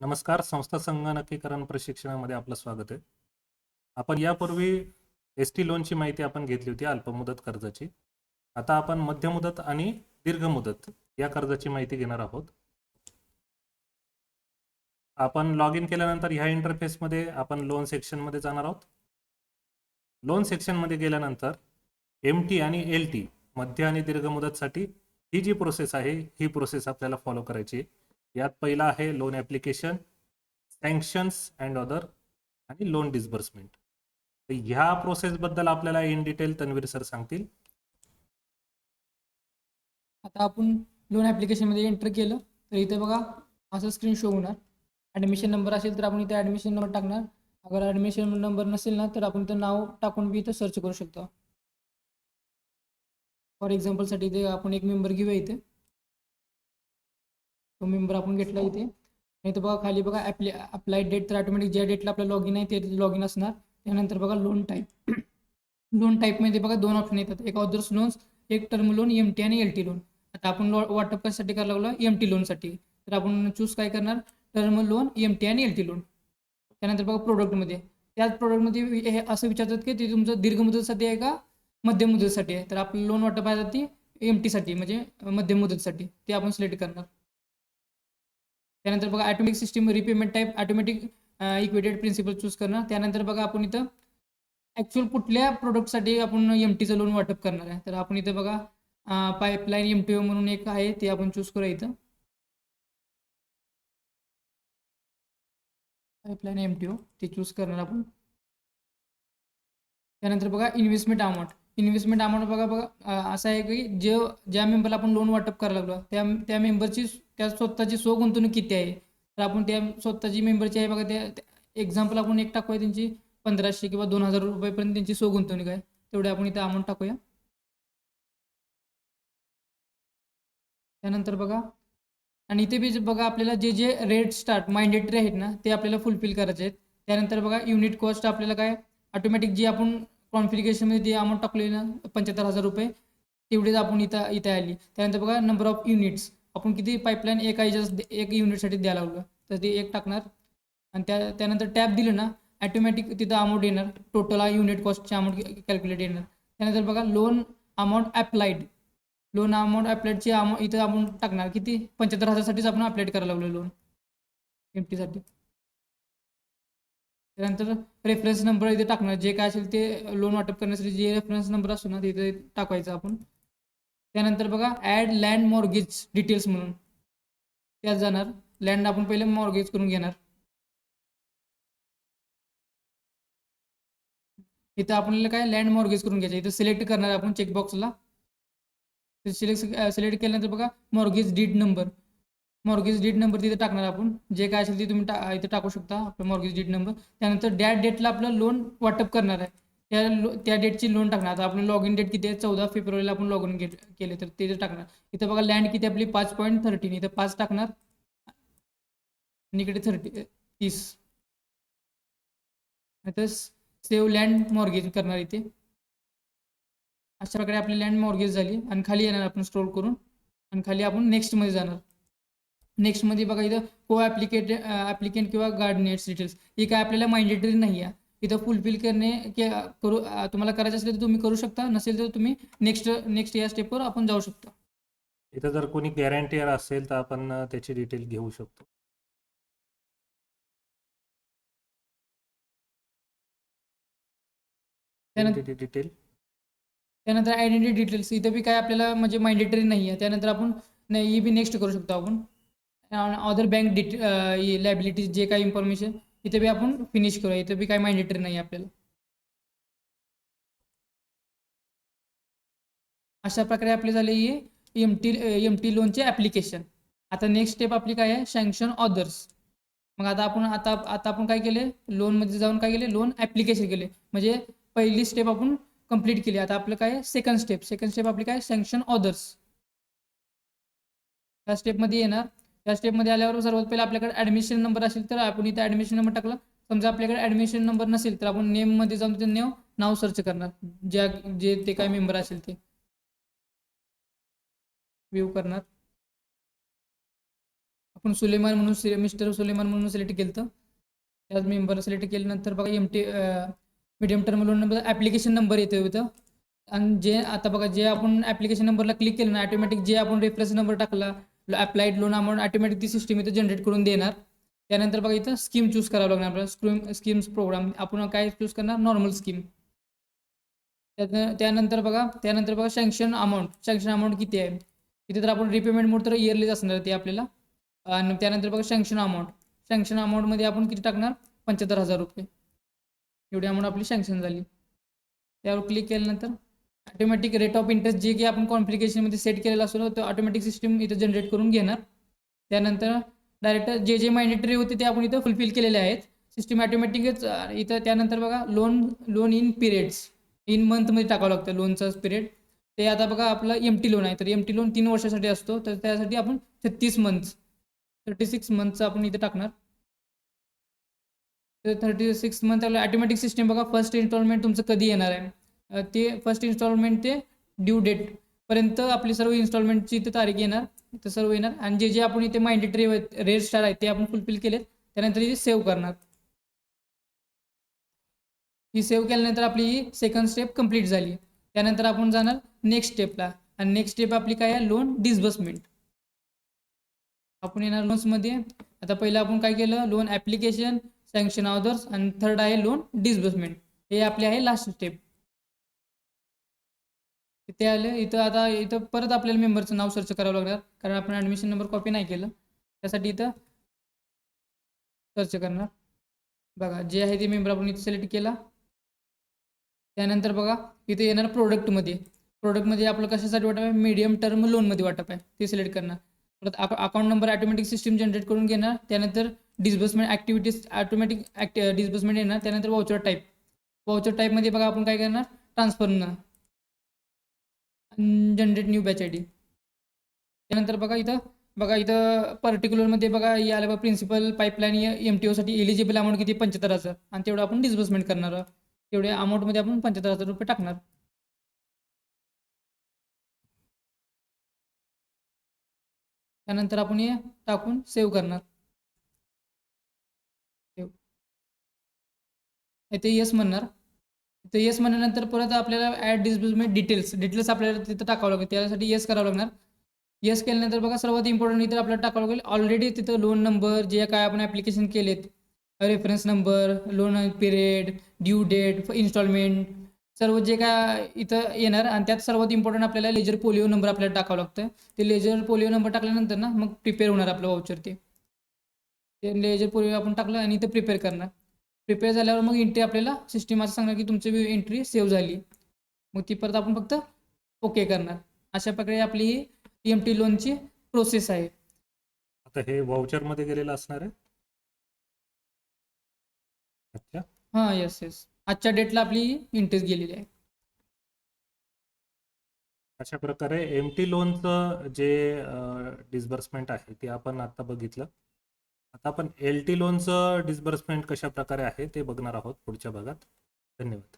नमस्कार संस्था संगणकीकरण प्रशिक्षणामध्ये आपलं स्वागत आहे. आपण यापूर्वी एस टी लोनची माहिती आपण घेतली होती अल्पमुदत कर्जाची. आता आपण मध्यमुदत आणि दीर्घ मुदत या कर्जाची माहिती घेणार आहोत. आपण लॉग इन केल्यानंतर ह्या इंटरफेसमध्ये आपण लोन सेक्शनमध्ये जाणार आहोत. लोन सेक्शनमध्ये गेल्यानंतर एम टी आणि एल टी मध्य आणि दीर्घ मुदतसाठी ही जी प्रोसेस आहे ही प्रोसेस आपल्याला फॉलो करायची आहे. यात पहिला आहे loan application sanctions and other आणि लोन डिस्बर्समेंट तर ह्या प्रोसेसबद्दल आपल्याला इन डिटेल तन्वीर सर सांगतील. आता आपण लोन ॲप्लिकेशनमध्ये एंटर केलं तर इथे बघा असं स्क्रीन शो होणार. ॲडमिशन नंबर असेल तर आपण इथे ॲडमिशन नंबर टाकणार. अगर ॲडमिशन नंबर नसेल ना तर आपण इथं नाव टाकून बी इथं सर्च करू शकतो. फॉर एक्झाम्पलसाठी इथे आपण एक मेंबर घेऊया इथे. तो मेंबर आपण घेतला इथे. नाही तर बघा खाली बघा ॲप्ली अप्लाय डेट तर ऑटोमॅटिक ज्या डेटला आपलं लॉग इन आहे ते लॉग इन असणार. त्यानंतर बघा लोन टाईप लोन टाईपमध्ये बघा दोन ऑप्शन येतात. एक ऑदर्स लोन्स एक टर्म लोन एम टी आणि एल टी लोन आता आपण लॉ वाटप कशासाठी करायला लागलो एम टी लोनसाठी तर आपण चूज काय करणार? टर्म लोन एम टी आणि एल टी लोन त्यानंतर बघा प्रोडक्टमध्ये त्याच प्रोडक्टमध्ये हे असं विचारतात की ते तुमचं दीर्घ मुदतसाठी आहे का मध्यम मुदतसाठी आहे? तर आपलं लोन वाटप आहे ती एम टीसाठी म्हणजे मध्यम मुदतसाठी. ते आपण सिलेक्ट करणार. त्यानंतर बघा atomic system repayment type automatic equated principal choose करणार त्यानंतर बघा आपण इथं ॲक्च्युअल कुठल्या प्रोडक्टसाठी आपण एम टीचं लोन वाटप करणार आहे. तर आपण इथं बघा पाईपलाईन एम टी ओ म्हणून एक आहे ते आपण चूज करूया इथं. पाईपलाईन एम टी ओ ते चूज करणार आपण. त्यानंतर बघा इन्व्हेस्टमेंट अमाऊंट इन्व्हेस्टमेंट अमाऊंट बघा बघा असं आहे की जे ज्या मेंबरला आपण लोन वाटप करायला लागलो त्या त्या मेंबरची त्या स्वतःची स्व गुंतवणूक किती आहे? तर आपण त्या स्वतःची मेंबरची आहे बघा त्या एक्झाम्पल आपण एक टाकूया त्यांची पंधराशे किंवा दोन हजार रुपयेपर्यंत त्यांची स्व गुंतवणूक आहे. तेवढे आपण इथे अमाऊंट टाकूया. त्यानंतर बघा आणि इथे बी बघा आपल्याला जे जे रेट स्टार्ट माइंडेटरी आहेत ना ते आपल्याला फुलफिल करायचे आहेत. त्यानंतर बघा युनिट कॉस्ट आपल्याला काय? ऑटोमॅटिक जी आपण कॉन्फिगरेशनमध्ये जी अमाऊंट टाकलेली ना पंच्याहत्तर हजार रुपये तेवढीच आपण इथं इथे आली. त्यानंतर बघा नंबर ऑफ युनिट्स आपण किती पाईपलाईन एका याच्यात एक युनिटसाठी द्यायला लागलो. तर ते एक टाकणार. आणि त्या त्यानंतर टॅप दिलं ना ॲटोमॅटिक तिथं अमाऊंट येणार. टोटल युनिट कॉस्टची अमाऊंट कॅल्क्युलेट येणार. त्यानंतर बघा loan amount applied loan amount ॲप्लाईडची amount इथं आपण टाकणार किती? पंच्याहत्तर हजारसाठीच आपण अप्लाईड करायला लागलो लोन एम टीसाठी त्यानंतर रेफरन्स नंबर इथे टाकणार. जे काय असेल ते लोन वाटप करण्यासाठी जे रेफरन्स नंबर असतो ना तिथे टाकायचं आपण. त्यानंतर बघा ॲड लँड मॉर्गेज डिटेल्स म्हणून. त्यात जाणार. लँड आपण पहिले मॉर्गेज करून घेणार. इथं आपल्याला काय लँड मॉर्गेज करून घ्यायचं? इथं सिलेक्ट करणार आपण चेकबॉक्सला सिलेक्ट सिलेक्ट केल्यानंतर बघा mortgage deed number mortgage deed number तिथे टाकणार आपण. जे काय असेल ते तुम्ही टा इथे टाकू शकता आपलं मॉर्गेज डीड नंबर त्यानंतर डॅट डेटला आपलं लोन वाटप करणार आहे. त्या लो त्या डेटची लोन टाकणार. आता आपलं लॉग इन डेट किती आहे? चौदा फेब्रुवारीला आपण लॉग इन केले तर ते टाकणार. इथं बघा लँड किती आपली? पाच पॉईंट थर्टीन इथं पाच टाकणार. आणि इकडे थर्टी तीस. आता सेव्ह लँड मॉर्गेज करणार इथे. अशा प्रकारे आपली लँड मॉर्गेज झाली. आणि खाली येणार आपण स्ट्रोल करून. आणि खाली आपण नेक्स्टमध्ये जाणार. नेक्स्टमध्ये बघा इथं को ॲप्लिकेट ॲप्लिकेंट किंवा गार्डनेट्स डिटेल्स ही काय आपल्याला माइंडेटरी नाही आहे इथं फुलफिल करणे की करू तुम्हाला करायचं असेल तर तुम्ही करू शकता नसेल तर तुम्ही नेक्स्ट नेक्स्ट या स्टेपवर आपण जाऊ शकता. इथं जर कोणी गॅरंटीयर असेल तर आपण त्याची डिटेल घेऊ शकतो. त्यानंतर डिटेल त्यानंतर आयडेंटिटी डिटेल्स इथं बी काय आपल्याला म्हणजे माइंडेटरी नाही आहे त्यानंतर आपण नाही ही बी नेक्स्ट करू शकतो आपण. अदर बँक डिटे लायबिलिटीज जे काही इन्फॉर्मेशन इथे बी आपण फिनिश करूया. इथे बी काय मॅन्डेटरी नाही आपल्याला. अशा प्रकारे आपले झाले हे एम टी एम टी लोनचे ॲप्लिकेशन आता नेक्स्ट स्टेप आपली काय आहे? सँक्शन ऑदर्स मग आता आपण आता आता आपण काय केले? लोनमध्ये जाऊन काय केले? लोन ॲप्लिकेशन केले. म्हणजे पहिली स्टेप आपण कंप्लीट केली. आता आपलं काय सेकंड स्टेप सेकंड स्टेप आपली काय? सँक्शन ऑदर्स त्या स्टेपमध्ये येणार त्या स्टेपमध्ये आल्यावर सर्वात पहिला आपल्याकडे ॲडमिशन नंबर असेल तर आपण इथे ॲडमिशन नंबर टाकला. समजा आपल्याकडे ॲडमिशन नंबर नसेल तर आपण नेममध्ये जाऊन ते नेव नाव सर्च करणार. ज्या जे ते काय मेंबर असेल ते. व्ह्यू करणार. आपण सुलेमान म्हणून मिस्टर सुलेमान म्हणून सिलेक्ट केलं त्याच मेंबर सिलेक्ट केल्यानंतर बघा M T medium term loan number application number येतो इथं आणि जे आता बघा जे आपण ॲप्लिकेशन नंबरला क्लिक केलं ना ऑटोमॅटिक जे आपण रेफरन्स नंबर टाकला अप्लाइड लोन अमाऊंट ऑटोमॅटिक ती सिस्टीम इथं जनरेट करून देणार. त्यानंतर बघा इथं स्कीम चूज करावं लागणार. आपल्याला स्क्रीम स्कीम्स प्रोग्राम आपण काय चूज करणार? नॉर्मल स्कीम त्यानंतर बघा त्यानंतर बघा सँक्शन अमाऊंट सँक्शन अमाऊंट किती आहे? इथे तर आपण रिपेमेंट मोड तर इयरलीच असणार ते आपल्याला. आणि त्यानंतर बघा सँक्शन अमाऊंट सँक्शन अमाऊंटमध्ये आपण किती टाकणार? पंच्याहत्तर हजार रुपये. एवढी अमाऊंट आपली सँक्शन झाली. त्यावर क्लिक केल्यानंतर ऑटोमॅटिक रेट ऑफ इंटरेस्ट जे की आपण कॉन्फ्लिकेशनमध्ये सेट केलेला असतो तो ऑटोमॅटिक सिस्टीम इथं जनरेट करून घेणार. त्यानंतर डायरेक्ट जे जे मॅन्डेटरी होते ते आपण इथं फुलफिल केलेले आहेत. सिस्टीम ऑटोमॅटिकच इथं त्यानंतर बघा loan loan in periods in मंथमध्ये टाकावं लागतं लोनचा पिरियड ते आता बघा आपलं एम टी लोन आहे. तर एम टी लोन तीन वर्षासाठी असतो. तर त्यासाठी आपण छत्तीस मंथ्स थर्टी सिक्स मंथचं आपण इथे टाकणार. तर थर्टी सिक्स मंथ आपलं ऑटोमॅटिक सिस्टीम बघा फर्स्ट इन्स्टॉलमेंट तुमचं कधी येणार आहे? ते फर्स्ट इन्स्टॉलमेंट ते ड्यू डेट पर्यंत आपली सर्व इन्स्टॉलमेंटची इथे तारीख येणार इथं सर्व येणार. आणि जे जे आपण इथे माइंडेटरी रेट स्टार आहे ते आपण फुलफिल केलेत. त्यानंतर इथे सेव्ह करणार. ही सेव्ह केल्यानंतर आपली ही सेकंड स्टेप कंप्लीट झाली. त्यानंतर आपण जाणार नेक्स्ट स्टेपला आणि नेक्स्ट स्टेप आपली काय आहे? लोन डिसबर्समेंट आपण येणार लोन्समध्ये आता पहिलं आपण काय केलं? लोन ॲप्लिकेशन सँक्शन ऑर्डर्स आणि थर्ड आहे लोन डिसबर्समेंट हे आपले आहे लास्ट स्टेप ते आले इथं आता इथं परत आपल्याला मेंबरचं नाव सर्च करावं लागणार कारण आपण ॲडमिशन नंबर कॉपी नाही केलं. त्यासाठी इथं सर्च करणार. बघा जे आहे ते मेंबर आपण इथे सिलेक्ट केला. त्यानंतर बघा इथे येणार प्रोडक्टमध्ये प्रोडक्टमध्ये आपलं कशासाठी वाटप आहे? मीडियम टर्म लोनमध्ये वाटप आहे. ते सिलेक्ट करणार. परत account number automatic system generate करून घेणार. त्यानंतर disbursement activities automatic act disbursement येणार. त्यानंतर वाउचर टाईप वाउचर टाईपमध्ये बघा आपण काय करणार? ट्रान्सफरनं generate new batch I D. त्यानंतर बघा इथं बघा इथं पर्टिक्युलरमध्ये बघा या आलं बघा प्रिन्सिपल पाईपलाईन एम टी ओसाठी एलिजिबल अमाऊंट किती? पंच्याहत्तर हजार आणि तेवढं आपण डिस्बर्समेंट करणार आहोत. तेवढ्या अमाऊंटमध्ये आपण पंच्याहत्तर हजार रुपये टाकणार. त्यानंतर आपण हे टाकून सेव्ह करणार. इथे येस म्हणणार. तर येस म्हणल्यानंतर परत आपल्याला ॲड डिस्बर्समेंट डिटेल्स डिटेल्स आपल्याला तिथं टाकावं लागेल. त्यासाठी येस करावं लागणार. येस केल्यानंतर बघा सर्वात इम्पॉर्टंट इथं आपल्याला टाकावं लागेल. ऑलरेडी तिथं लोन नंबर जे काय आपण ॲप्लिकेशन केलेत reference number loan period due date instalment सर्व जे काय इथं येणार आणि त्यात सर्वात इम्पॉर्टंट आपल्याला लेजर पोलिओ नंबर आपल्याला टाकावं लागतं ते लेजर पोलिओ नंबर टाकल्यानंतर ना मग प्रिपेअर होणार आपलं वाउचर ते. लेजर पोलिओ आपण टाकलं आणि इथं प्रिपेअर करणार. प्रिपेअर झाल्यावर मग एंट्री आपल्याला सिस्टीम असं सांगणार की तुमची एंट्री सेव्ह झाली. मग ती परत आपण फक्त ओके करणार. अशा प्रकारे आपली ही एम टी लोनची प्रोसेस आहे. आता हे voucher मध्ये गेलेलं असणार आहे? अच्छा. हां येस येस आजच्या डेटला आपली इंटरेस्ट गेलेली आहे. अशा प्रकारे एम टी लोनचं जे डिस्बर्समेंट आहे ते आपण आता बघितलं. आता आपण एल टी लोनचं डिस्बर्समेंट कशा प्रकारे आहे ते बघणार आहोत पुढच्या भागात. धन्यवाद.